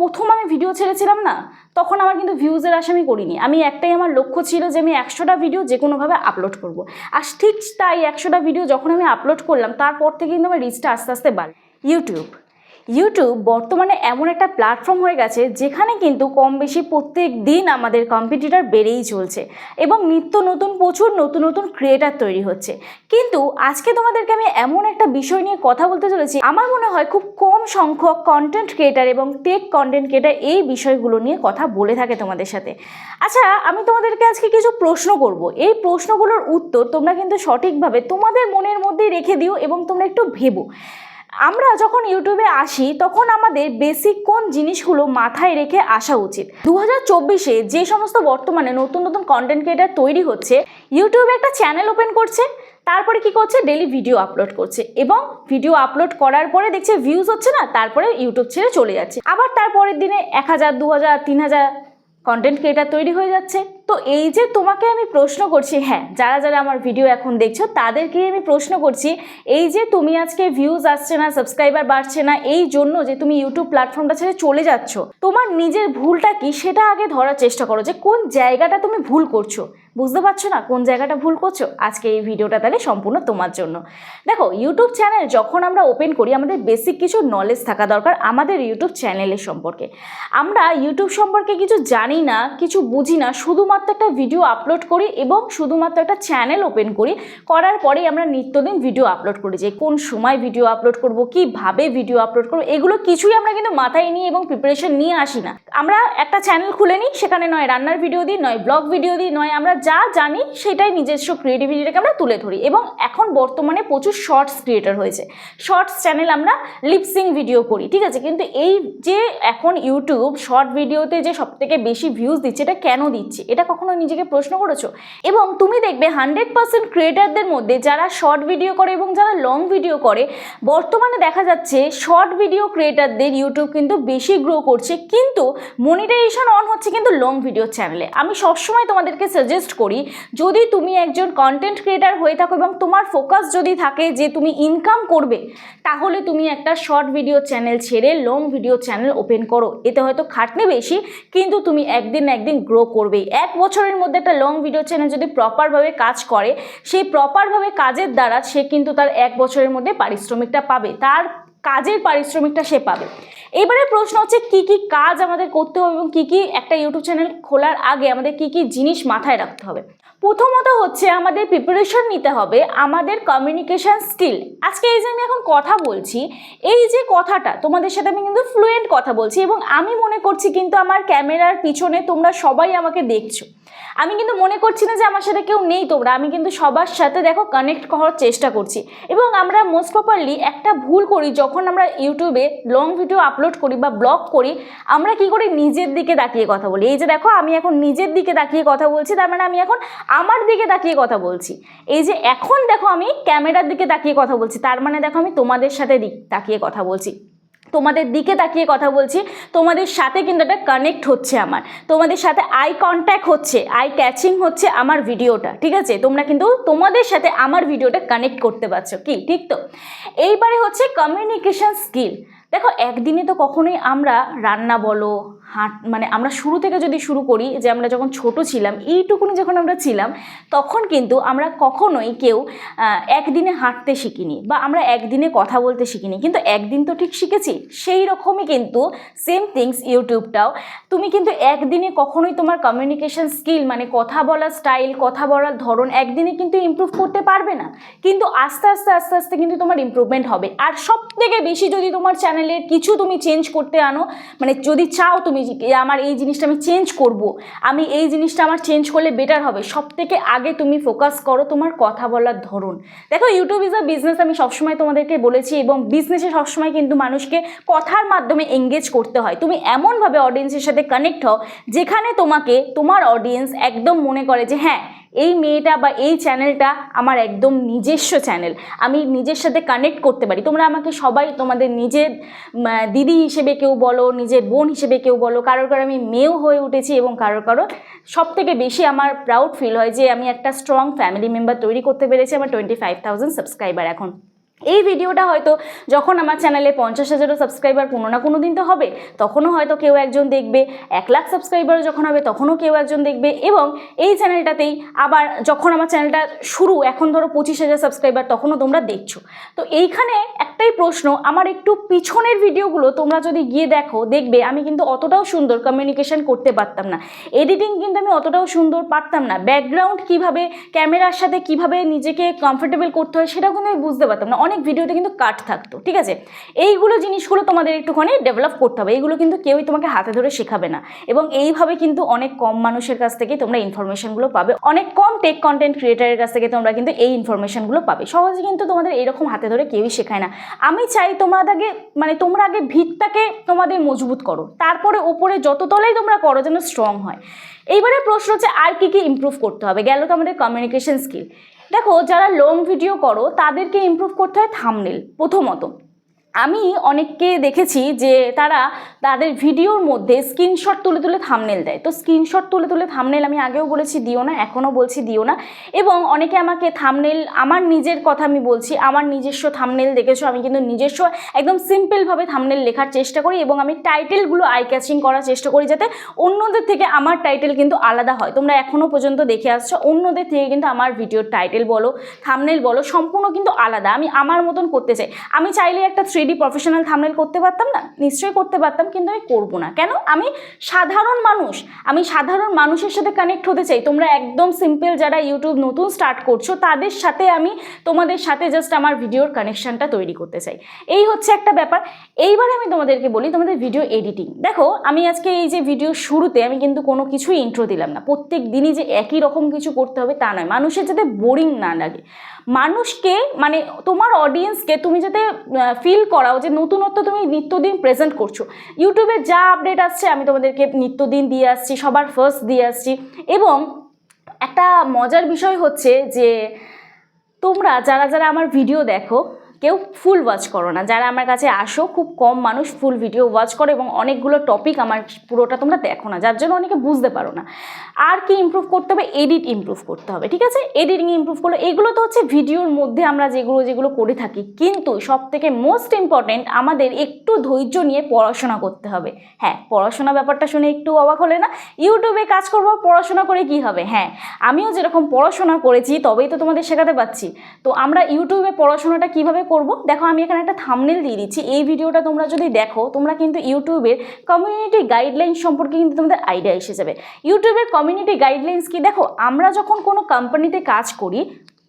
প্রথম আমি ভিডিও ছেড়েছিলাম না, তখন আমার কিন্তু ভিউজের আশা আমি করিনি। আমি একটাই আমার লক্ষ্য ছিল যে আমি একশোটা ভিডিও যে কোনোভাবে আপলোড করব। আর ঠিক তাই একশোটা ভিডিও যখন আমি আপলোড করলাম, তারপর থেকে কিন্তু আমার রিচটা আস্তে আস্তে বাড়ে ইউটিউব ইউটিউব বর্তমানে এমন একটা প্ল্যাটফর্ম হয়ে গেছে যেখানে কিন্তু কম বেশি প্রত্যেক দিন আমাদের কম্পিটিটার বেড়েই চলছে এবং নিত্য নতুন প্রচুর নতুন নতুন ক্রিয়েটার তৈরি হচ্ছে। কিন্তু আজকে তোমাদেরকে আমি এমন একটা বিষয় নিয়ে কথা বলতে চলেছি। আমার মনে হয় খুব কম সংখ্যক কন্টেন্ট ক্রিয়েটার এবং টেক কন্টেন্ট ক্রিয়েটার এই বিষয়গুলো নিয়ে কথা বলে থাকে তোমাদের সাথে। আচ্ছা আমি তোমাদেরকে আজকে কিছু প্রশ্ন করব। এই প্রশ্নগুলোর উত্তর তোমরা কিন্তু সঠিকভাবে তোমাদের মনের মধ্যেই রেখে দিও এবং তোমরা একটু ভেবো। আমরা যখন ইউটিউবে আসি, তখন আমাদের বেসিক কোন জিনিসগুলো মাথায় রেখে আসা উচিত? দু হাজার চব্বিশে যে সমস্ত বর্তমানে নতুন নতুন কন্টেন্ট ক্রিয়েটার তৈরি হচ্ছে, ইউটিউবে একটা চ্যানেল ওপেন করছে, তারপরে কি করছে? ডেলি ভিডিও আপলোড করছে এবং ভিডিও আপলোড করার পরে দেখছে ভিউজ হচ্ছে না, তারপরে ইউটিউব ছেড়ে চলে যাচ্ছে। আবার তারপরের দিনে এক হাজার দু হাজার তিন হাজার কন্টেন্ট ক্রিয়েটার তৈরি হয়ে যাচ্ছে। তো এই যে তোমাকে আমি প্রশ্ন করছি হ্যাঁ যারা যারা আমার ভিডিও এখন দেখছ, তাদেরকেই আমি প্রশ্ন করছি, এই যে তুমি আজকে ভিউজ আসছে না সাবস্ক্রাইবার বাড়ছে না, এই জন্য যে তুমি ইউটিউব প্ল্যাটফর্মটা ছেড়ে চলে যাচ্ছ, তোমার নিজের ভুলটা কি সেটা আগে ধরার চেষ্টা করো যে কোন জায়গাটা তুমি ভুল করছ। বুঝতে পারছ না কোন জায়গাটা ভুল করছ? আজকে এই ভিডিওটা তাহলে সম্পূর্ণ তোমার জন্য। দেখো ইউটিউব চ্যানেল যখন আমরা ওপেন করি, আমাদের বেসিক কিছু নলেজ থাকা দরকার আমাদের ইউটিউব চ্যানেলের সম্পর্কে। আমরা ইউটিউব সম্পর্কে কিছু জানি না, কিছু বুঝি না, শুধুমাত্র একটা ভিডিও আপলোড করি এবং শুধুমাত্র একটা চ্যানেল ওপেন করি, করার পরেই আমরা নিত্যদিন ভিডিও আপলোড করি যে কোন সময় ভিডিও আপলোড করব, কীভাবে ভিডিও আপলোড করব, এগুলো কিছুই আমরা কিন্তু মাথায় নিয়ে এবং প্রিপারেশন নিয়ে আসি না। আমরা একটা চ্যানেল খুলে নিই, সেখানে নয় রান্নার ভিডিও দিই, নয় ব্লগ ভিডিও দিই, নয় আমরা যা জানি সেটাই নিজস্ব ক্রিয়েটিভিটিটাকে আমরা তুলে ধরি এবং এখন বর্তমানে প্রচুর শর্টস ক্রিয়েটার হয়েছে। শর্টস চ্যানেল আমরা লিপসিং ভিডিও করি, ঠিক আছে? কিন্তু এই যে এখন ইউটিউব শর্ট ভিডিওতে যে সব থেকে বেশি ভিউজ দিচ্ছে, এটা কেন দিচ্ছে? এটা কখনো নিজেকে প্রশ্ন করেছ? এবং তুমি দেখবে হান্ড্রেড পার্সেন্ট ক্রিয়েটারদের মধ্যে যারা শর্ট ভিডিও করে এবং যারা লং ভিডিও করে, বর্তমানে দেখা যাচ্ছে শর্ট ভিডিও ক্রিয়েটারদের ইউটিউব কিন্তু বেশি গ্রো করছে, কিন্তু মনিটাইজেশন অন হচ্ছে কিন্তু লং ভিডিও চ্যানেলে আমি সবসময় তোমাদেরকে সাজেস্ট করি, যদি তুমি একজন কন্টেন্ট ক্রিয়েটার হয়ে থাকো এবং তোমার ফোকাস যদি থাকে যে তুমি ইনকাম করবে, তাহলে তুমি একটা শর্ট ভিডিও চ্যানেল ছেড়ে লং ভিডিও চ্যানেল ওপেন করো। এতে হয়তো খাটনি বেশি, কিন্তু তুমি একদিন একদিন গ্রো করবেই। এক বছরের মধ্যে একটা লং ভিডিও চ্যানেল যদি প্রপারভাবে কাজ করে, সেই প্রপারভাবে কাজের দ্বারা সে কিন্তু তার এক বছরের মধ্যে পারিশ্রমিকটা পাবে। তার কাজের পারিশ্রমিকটা সে পাবে। এবারে প্রশ্ন হচ্ছে, কি কি কাজ আমাদের করতে হবে এবং কি কি একটা ইউটিউব চ্যানেল খোলার আগে আমাদের কি কি জিনিস মাথায় রাখতে হবে? প্রথমত হচ্ছে আমাদের প্রিপারেশন নিতে হবে আমাদের কমিউনিকেশান স্কিল আজকে এই যে আমি এখন কথা বলছি, এই যে কথাটা তোমাদের সাথে আমি কিন্তু ফ্লুয়েন্ট কথা বলছি এবং আমি মনে করছি কিন্তু আমার ক্যামেরার পিছনে তোমরা সবাই আমাকে দেখছ। আমি কিন্তু মনে করছি না যে আমার সাথে কেউ নেই তোমরা, আমি কিন্তু সবার সাথে দেখো কানেক্ট করার চেষ্টা করছি। এবং আমরা মোস্ট প্রপারলি একটা ভুল করি, যখন আমরা ইউটিউবে লং ভিডিও আপলোড করি বা ব্লগ করি, আমরা কি করি? নিজের দিকে তাকিয়ে কথা বলি। এই যে দেখো, আমি এখন নিজের দিকে তাকিয়ে কথা বলছি, তার মানে আমি এখন আমার দিকে তাকিয়ে কথা বলছি। এই যে এখন দেখো আমি ক্যামেরার দিকে তাকিয়ে কথা বলছি, তার মানে দেখো আমি তোমাদের সাথে দিক তাকিয়ে কথা বলছি। তোমাদের দিকে তাকিয়ে কথা বলছি, তোমাদের সাথে কিন্তু একটা কানেক্ট হচ্ছে আমার। তোমাদের সাথে আই কন্ট্যাক্ট হচ্ছে আই ক্যাচিং হচ্ছে আমার ভিডিওটা ঠিক আছে? তোমরা কিন্তু তোমাদের সাথে আমার ভিডিওটা কানেক্ট করতে পারছ, কি? ঠিক তো? এইবারে হচ্ছে কমিউনিকেশন স্কিল দেখো, একদিনে তো কখনোই আমরা রান্না বলো, হাঁট মানে আমরা শুরু থেকে যদি শুরু করি যে আমরা যখন ছোট ছিলাম, এইটুকুনি যখন আমরা ছিলাম, তখন কিন্তু আমরা কখনোই কেউ একদিনে হাঁটতে শিখিনি বা আমরা একদিনে কথা বলতে শিখিনি। কিন্তু একদিন তো ঠিক শিখেছি, সেই রকমই কিন্তু সেম থিংস ইউটিউবটাও। তুমি কিন্তু একদিনে কখনোই তোমার কমিউনিকেশন স্কিল মানে কথা বলার স্টাইল কথা বলার ধরন একদিনে কিন্তু ইমপ্রুভ করতে পারবে না। কিন্তু আস্তে আস্তে আস্তে আস্তে কিন্তু তোমার ইমপ্রুভমেন্ট হবে। আর সব থেকে বেশি যদি তোমার চ্যানেলের কিছু তুমি চেঞ্জ করতে আনো। মানে যদি চাও তুমি আমার এই জিনিসটা আমি চেঞ্জ করব, আমি এই জিনিসটা আমার চেঞ্জ করলে বেটার হবে। সব থেকে আগে তুমি ফোকাস করো তোমার কথা বলার ধরন। দেখো ইউটিউব ইজ আ বিজনেস আমি সবসময় তোমাদেরকে বলেছি এবং বিজনেসে সবসময় কিন্তু মানুষকে কথার মাধ্যমে এঙ্গেজ করতে হয়। তুমি এমনভাবে অডিয়েন্সের সাথে কানেক্ট হও, যেখানে তোমাকে তোমার অডিয়েন্স একদম মনে করে যে হ্যাঁ এই মেয়েটা বা এই চ্যানেলটা আমার একদম নিজস্ব চ্যানেল। আমি নিজের সাথে কানেক্ট করতে পারি। তোমরা আমাকে সবাই তোমাদের নিজের দিদি হিসেবে কেউ বলো, নিজের বোন হিসেবে কেউ বলো, কারোর কারও আমি মেয়েও হয়ে উঠেছি এবং কারোর কারও সব থেকে বেশি আমার প্রাউড ফিল হয় যে আমি একটা স্ট্রং ফ্যামিলি মেম্বার তৈরি করতে পেরেছি, আমার টোয়েন্টি ফাইভ থাউজেন্ড সাবস্ক্রাইবার এখন। এই ভিডিওটা হয়তো যখন আমার চ্যানেলে পঞ্চাশ হাজারও সাবস্ক্রাইবার কোনো না কোনো দিন তো হবে, তখনও হয়তো কেউ একজন দেখবে, এক লাখ সাবস্ক্রাইবারও যখন হবে, তখনও কেউ একজন দেখবে এবং এই চ্যানেলটাতেই আবার যখন আমার চ্যানেলটা শুরু, এখন ধরো পঁচিশ হাজার সাবস্ক্রাইবার তখনও তোমরা দেখছ। তো এইখানে একটাই প্রশ্ন, আমার একটু পিছনের ভিডিওগুলো তোমরা যদি গিয়ে দেখো, দেখবে আমি কিন্তু অতটাও সুন্দর কমিউনিকেশন করতে পারতাম না। এডিটিং কিন্তু আমি অতটাও সুন্দর পারতাম না। ব্যাকগ্রাউন্ড কীভাবে ক্যামেরার সাথে কীভাবে নিজেকে কমফোর্টেবল করতে হয় সেটাও কিন্তু আমি বুঝতে পারতাম না। অনেক ভিডিওতে কিন্তু কাট থাকতো, ঠিক আছে? এইগুলো জিনিসগুলো তোমাদের একটুখানি ডেভেলপ করতে হবে। এইগুলো কিন্তু কেউই তোমাকে হাতে ধরে শেখাবে না। এবং এইভাবে কিন্তু অনেক কম মানুষের কাছ থেকে তোমরা ইনফরমেশনগুলো পাবে। অনেক কম টেক কন্টেন্ট ক্রিয়েটারের কাছ থেকে তোমরা কিন্তু এই ইনফরমেশনগুলো পাবে। সহজে কিন্তু তোমাদের এরকম হাতে ধরে কেউই শেখায় না। আমি চাই তোমাদের আগে মানে তোমরা আগে ভিতটাকে তোমাদের মজবুত করো। তারপরে ওপরে যত তলাই তোমরা করো যেন স্ট্রং হয়। এইবারে প্রশ্ন হচ্ছে, আর কী কী ইমপ্রুভ করতে হবে? গেল তো আমাদের কমিউনিকেশন স্কিল দেখো যারা লং ভিডিও করো তাদেরকে ইম্প্রুভ করতে হয় থামনেল প্রথমত। আমি অনেককে দেখেছি যে তারা তাদের ভিডিওর মধ্যে স্ক্রিনশট তুলে তুলে থামনেল দেয়। তো স্ক্রিনশট তুলে তুলে থামনেল আমি আগেও বলেছি, দিও না, এখনও বলছি, দিও না। এবং অনেকে আমাকে থামনেল আমার নিজের কথা আমি বলছি, আমার নিজস্ব থামনেল দেখেছ, আমি কিন্তু নিজস্ব একদম সিম্পলভাবে থামনেল লেখার চেষ্টা করি এবং আমি টাইটেলগুলো আই ক্যাচিং করার চেষ্টা করি যাতে অন্যদের থেকে আমার টাইটেল কিন্তু আলাদা হয়। তোমরা এখনও পর্যন্ত দেখে আসছো, অন্যদের থেকে কিন্তু আমার ভিডিওর টাইটেল বলো থামনেল বলো, সম্পূর্ণ কিন্তু আলাদা। আমি আমার মতন করতে চাই। আমি চাইলে একটা থ্রি ডি প্রফেশনাল থামনেল করতে পারতাম না, নিশ্চয়ই করতে পারতাম, কিন্তু আমি করব না। কেন? আমি সাধারণ মানুষ, আমি সাধারণ মানুষের সাথে কানেক্ট হতে চাই। তোমরা একদম সিম্পল যারা ইউটিউব নতুন স্টার্ট করছ, তাদের সাথে আমি তোমাদের সাথে জাস্ট আমার ভিডিওর কানেকশনটা তৈরি করতে চাই। এই হচ্ছে একটা ব্যাপার। এইবারে আমি তোমাদেরকে বলি, তোমাদের ভিডিও এডিটিং দেখো, আমি আজকে এই যে ভিডিও শুরুতে আমি কিন্তু কোনো কিছুই ইন্ট্রো দিলাম না। প্রত্যেক দিনই যে একই রকম কিছু করতে হবে তা নয়। মানুষের যাতে বোরিং না লাগে। মানুষকে মানে তোমার অডিয়েন্সকে তুমি যাতে ফিল করাও যে নতুনত্ব তুমি নিত্যদিন প্রেজেন্ট করছ। ইউটিউবে যা আপডেট আসছে, আমি তোমাদেরকে নিত্যদিন দিয়ে আসছি, সবার ফার্স্ট দিয়ে আসছি। এবং একটা মজার বিষয় হচ্ছে যে তোমরা, যারা যারা আমার ভিডিও দেখো কেউ ফুল ওয়াচ করো না। যারা আমার কাছে আসো, খুব কম মানুষ ফুল ভিডিও ওয়াচ করে এবং অনেকগুলো টপিক আমার পুরোটা তোমরা দেখো না, যার জন্য অনেকে বুঝতে পারো না। আর কি ইমপ্রুভ করতে হবে? এডিট ইমপ্রুভ করতে হবে, ঠিক আছে? এডিটিং ইমপ্রুভ করলে, এগুলো তো হচ্ছে ভিডিওর মধ্যে আমরা যেগুলো যেগুলো করে থাকি, কিন্তু সব থেকে মোস্ট ইম্পর্টেন্ট আমাদের একটু ধৈর্য নিয়ে পড়াশোনা করতে হবে। হ্যাঁ পড়াশোনা ব্যাপারটা শুনে একটু অবাক হলে না ইউটিউবে কাজ করব, পড়াশোনা করে কি হবে? হ্যাঁ আমিও যেরকম পড়াশোনা করেছি, তবেই তো তোমাদের শেখাতে পাচ্ছি তো আমরা ইউটিউবে পড়াশোনাটা কীভাবে করব। দেখো, আমি এখানে একটা থামনেল দিয়ে দিচ্ছি। এই ভিডিওটা তোমরা যদি দেখো, তোমরা কিন্তু ইউটিউবের কমিউনিটি গাইডলাইন সম্পর্কে কিন্তু তোমাদের আইডিয়া এসে যাবে। ইউটিউবের কমিউনিটি গাইডলাইন্স কি? দেখো, আমরা যখন কোনো কোম্পানিতে কাজ করি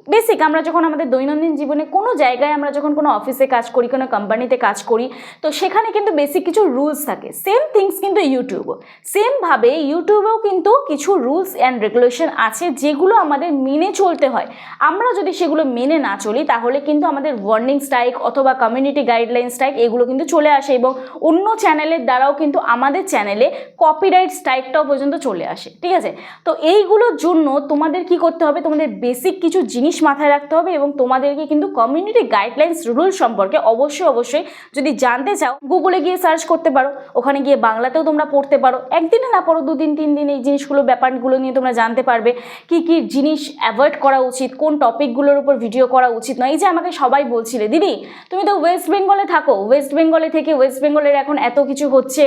বেসিক আমরা যখন আমাদের দৈনন্দিন জীবনে কোনো জায়গায় আমরা যখন কোনো অফিসে কাজ করি, কোনো কোম্পানিতে কাজ করি, তো সেখানে কিন্তু বেসিক কিছু রুলস থাকে। সেম থিংস কিন্তু ইউটিউবও। সেমভাবে ইউটিউবেও কিন্তু কিছু রুলস অ্যান্ড রেগুলেশন আছে যেগুলো আমাদের মেনে চলতে হয়। আমরা যদি সেগুলো মেনে না চলি, তাহলে কিন্তু আমাদের ওয়ার্নিং স্ট্রাইক অথবা কমিউনিটি গাইডলাইন স্ট্রাইক এগুলো কিন্তু চলে আসে এবং অন্য চ্যানেলের দ্বারাও কিন্তু আমাদের চ্যানেলে কপিরাইট স্ট্রাইকটাও পর্যন্ত চলে আসে। ঠিক আছে? তো এইগুলোর জন্য তোমাদের কি করতে হবে? তোমাদের বেসিক কিছু জিনিস মাথায় রাখতে হবে এবং তোমাদেরকে কিন্তু কমিউনিটি গাইডলাইন্স রুল সম্পর্কে অবশ্যই অবশ্যই যদি জানতে চাও গুগলে গিয়ে সার্চ করতে পারো। ওখানে গিয়ে বাংলাতেও তোমরা পড়তে পারো। একদিনে না পড়ো, দুদিন, তিন দিন এই জিনিসগুলো, ব্যাপারগুলো নিয়ে তোমরা জানতে পারবে। কি কি জিনিস অ্যাভয়েড করা উচিত? কোন টপিকগুলোর উপর ভিডিও করা উচিত নয়? এই যে আমাকে সবাই বলছিলে, দিদি, তুমি তো ওয়েস্ট বেঙ্গলে থাকো। ওয়েস্ট বেঙ্গলে থেকে ওয়েস্ট বেঙ্গলের এখন এত কিছু হচ্ছে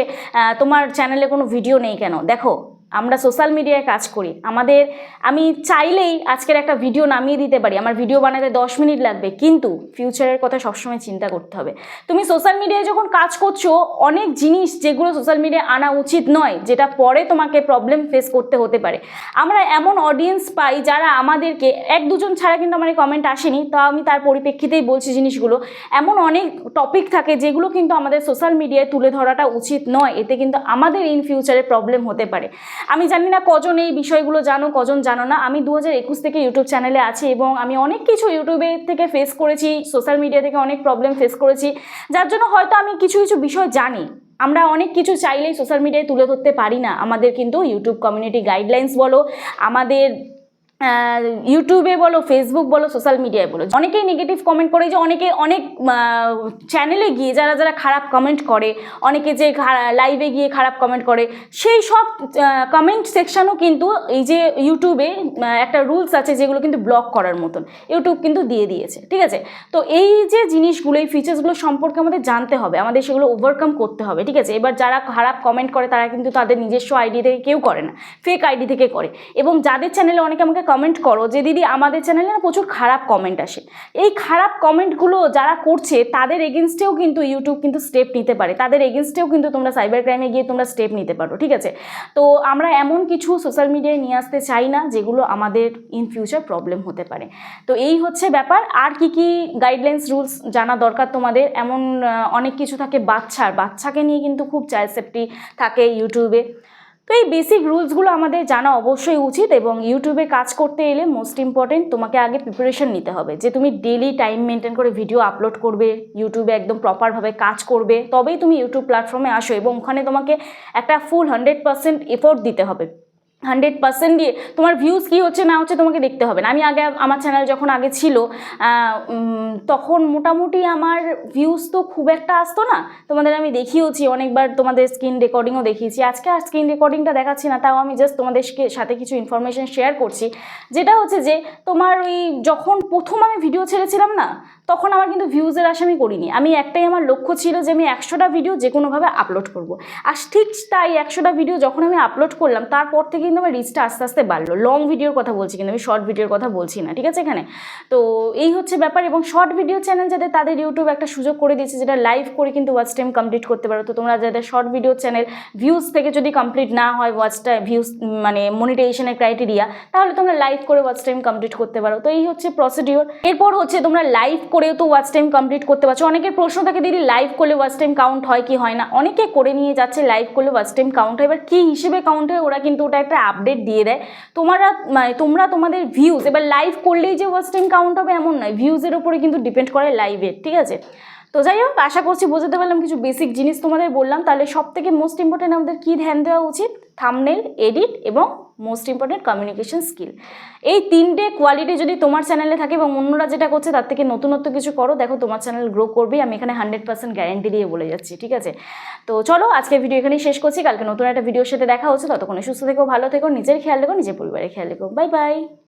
তোমার চ্যানেলে কোনো ভিডিও নেই কেন? দেখো আমরা সোশ্যাল মিডিয়ায় কাজ করি। আমাদের, আমি চাইলেই আজকের একটা ভিডিও নামিয়ে দিতে পারি। আমার ভিডিও বানাতে দশ মিনিট লাগবে। কিন্তু ফিউচারের কথা সবসময় চিন্তা করতে হবে। তুমি সোশ্যাল মিডিয়ায় যখন কাজ করছ, অনেক জিনিস যেগুলো সোশ্যাল মিডিয়ায় আনা উচিত নয়, যেটা পরে তোমাকে প্রবলেম ফেস করতে হতে পারে। আমরা এমন অডিয়েন্স পাই যারা আমাদেরকে, এক দুজন ছাড়া কিন্তু আমার কমেন্ট আসেনি, তা আমি তার পরিপ্রেক্ষিতেই বলছি জিনিসগুলো। এমন অনেক টপিক থাকে যেগুলো কিন্তু আমাদের সোশ্যাল মিডিয়ায় তুলে ধরাটা উচিত নয়। এতে কিন্তু আমাদের ইন ফিউচারে প্রবলেম হতে পারে। আমি জানি না কজন এই বিষয়গুলো জানো, কজন জানো না। আমি দু হাজার একুশ থেকে ইউটিউব চ্যানেলে আছি এবং আমি অনেক কিছু ইউটিউবে থেকে ফেস করেছি সোশ্যাল মিডিয়া থেকে অনেক প্রবলেম ফেস করেছি। যার জন্য হয়তো আমি কিছু কিছু বিষয় জানি। আমরা অনেক কিছু চাইলেই সোশ্যাল মিডিয়ায় তুলে ধরতে পারি না। আমাদের কিন্তু ইউটিউব কমিউনিটি গাইডলাইন্স বলো, আমাদের ইউটিউবে বলো ফেসবুক বলো সোশ্যাল মিডিয়ায় বলো, অনেকেই নেগেটিভ কমেন্ট করে যে অনেকে অনেক চ্যানেলে গিয়ে যারা যারা খারাপ কমেন্ট করে, অনেকে যে লাইভে গিয়ে খারাপ কমেন্ট করে, সেই সব কমেন্ট সেকশনও কিন্তু এই যে ইউটিউবে একটা রুলস আছে যেগুলো কিন্তু ব্লক করার মতন ইউটিউব কিন্তু দিয়ে দিয়েছে, ঠিক আছে? তো এই যে জিনিসগুলো, এই ফিচার্সগুলো সম্পর্কে আমাদের জানতে হবে, আমাদের সেগুলো ওভারকাম করতে হবে, ঠিক আছে? এবার যারা খারাপ কমেন্ট করে, তারা কিন্তু তাদের নিজস্ব আইডি থেকে কেউ করে না ফেক আইডি থেকে করে, এবং যাদের চ্যানেলে অনেকে আমাকে কমেন্ট করো যে দিদি আমাদের চ্যানেলে না প্রচুর খারাপ কমেন্ট আসে। এই খারাপ কমেন্টগুলো যারা করছে, তাদের এগেনস্টেও কিন্তু ইউটিউব কিন্তু স্টেপ নিতে পারে। তাদের এগেনস্টেও কিন্তু তোমরা সাইবার ক্রাইমে গিয়ে তোমরা স্টেপ নিতে পারো, ঠিক আছে? তো আমরা এমন কিছু সোশ্যাল মিডিয়ায় নিয়ে আসতে চাই না, যেগুলো আমাদের ইন ফিউচার প্রবলেম হতে পারে। তো এই হচ্ছে ব্যাপার। আর কি কি গাইডলাইন্স রুলস জানা দরকার তোমাদের? এমন অনেক কিছু থাকে বাচ্চার। বাচ্চাকে নিয়ে কিন্তু খুব চাইল্ড সেফটি থাকে ইউটিউবে তো এই বেসিক রুলসগুলো আমাদের জানা অবশ্যই উচিত এবং ইউটিউবে কাজ করতে এলে মোস্ট ইম্পর্টেন্ট তোমাকে আগে প্রিপারেশন নিতে হবে। যে তুমি ডেলি টাইম মেনটেন করে ভিডিও আপলোড করবে ইউটিউবে একদম প্রপারভাবে কাজ করবে, তবেই তুমি ইউটিউব প্ল্যাটফর্মে আসো এবং ওখানে তোমাকে একটা ফুল হান্ড্রেড পার্সেন্ট এফোর্ট দিতে হবে। হান্ড্রেড পার্সেন্ট দিয়ে তোমার ভিউজ কী হচ্ছে না হচ্ছে তোমাকে দেখতে হবে না। আমি আগে আমার চ্যানেল যখন আগে ছিল তখন মোটামুটি আমার ভিউজ তো খুব একটা আসতো না। তোমাদের আমি দেখিয়েওছি, অনেকবার তোমাদের স্ক্রিন রেকর্ডিংও দেখিয়েছি। আজকে আর স্ক্রিন রেকর্ডিংটা দেখাচ্ছি না, তাও আমি জাস্ট তোমাদেরকে সাথে কিছু ইনফরমেশন শেয়ার করছি। যেটা হচ্ছে যে তোমার ওই যখন প্রথম আমি ভিডিও ছেড়েছিলাম না তখন আমার কিন্তু ভিউজের আশা আমি করিনি। আমি একটাই আমার লক্ষ্য ছিল যে আমি একশোটা ভিডিও যে কোনোভাবে আপলোড করব। আর ঠিক তাই একশোটা ভিডিও যখন আমি আপলোড করলাম, তারপর থেকে কিন্তু আমার রিচটা আস্তে আস্তে বাড়লো। লং ভিডিওর কথা বলছি কিন্তু, আমি শর্ট ভিডিওর কথা বলছি না, ঠিক আছে এখানে? তো এই হচ্ছে ব্যাপার এবং শর্ট ভিডিও চ্যানেল যাদের, তাদের ইউটিউব একটা সুযোগ করে দিয়েছে যেটা লাইভ করে কিন্তু ওয়াচ টাইম কমপ্লিট করতে পারো। তো তোমরা যাদের শর্ট ভিডিও চ্যানেল ভিউজ থেকে যদি কমপ্লিট না হয় ওয়াচটা ভিউজ মানে মনিটাইজেশনের ক্রাইটেরিয়া তাহলে তোমরা লাইভ করে ওয়াচ টাইম কমপ্লিট করতে পারো। তো এই হচ্ছে প্রসিডিওর এরপর হচ্ছে তোমরা লাইভ করেও তো ওয়াচ টাইম কমপ্লিট করতে পারছ। অনেকের প্রশ্ন থাকে, দিদি লাইভ করলে ওয়াচ টাইম কাউন্ট হয় কি, হয় না? অনেকে করে নিয়ে যাচ্ছে লাইভ করলে ওয়াচ টাইম কাউন্ট হয়। এবার কী হিসেবে কাউন্ট হয়, ওরা কিন্তু ওটা একটা আপডেট দিয়ে দেয়। তোমরা মানে তোমরা তোমাদের ভিউজ এবার লাইভ করলেই যে ওয়াচ টাইম কাউন্ট হবে এমন নয় ভিউজের ওপরে কিন্তু ডিপেন্ড করে লাইভের ঠিক আছে? তো যাই হোক, আশা করছি বোঝাতে পারলাম কিছু বেসিক জিনিস তোমাদের বললাম। তাহলে সব থেকে মোস্ট ইম্পর্টেন্ট আমাদের কী ধ্যান দেওয়া উচিত? থামনেল এডিট এবং মোস্ট ইম্পর্টেন্ট কমিউনিকেশন স্কিল এই তিনটে কোয়ালিটি যদি তোমার চ্যানেলে থাকে এবং অন্যরা যেটা করছে, তার থেকে নতুনত্ব কিছু করো, দেখো তোমার চ্যানেল গ্রো করবে আমি এখানে হান্ড্রেড পার্সেন্ট গ্যারেন্টি দিয়ে বলে যাচ্ছি, ঠিক আছে? তো চলো আজকে ভিডিও এখানেই শেষ করছি, কালকে নতুন একটা ভিডিওর সাথে দেখা হচ্ছে, ততক্ষণে সুস্থ থেকো, ভালো থেকো, নিজের খেয়াল রেখো, নিজের পরিবারের খেয়াল রেখো বাই বাই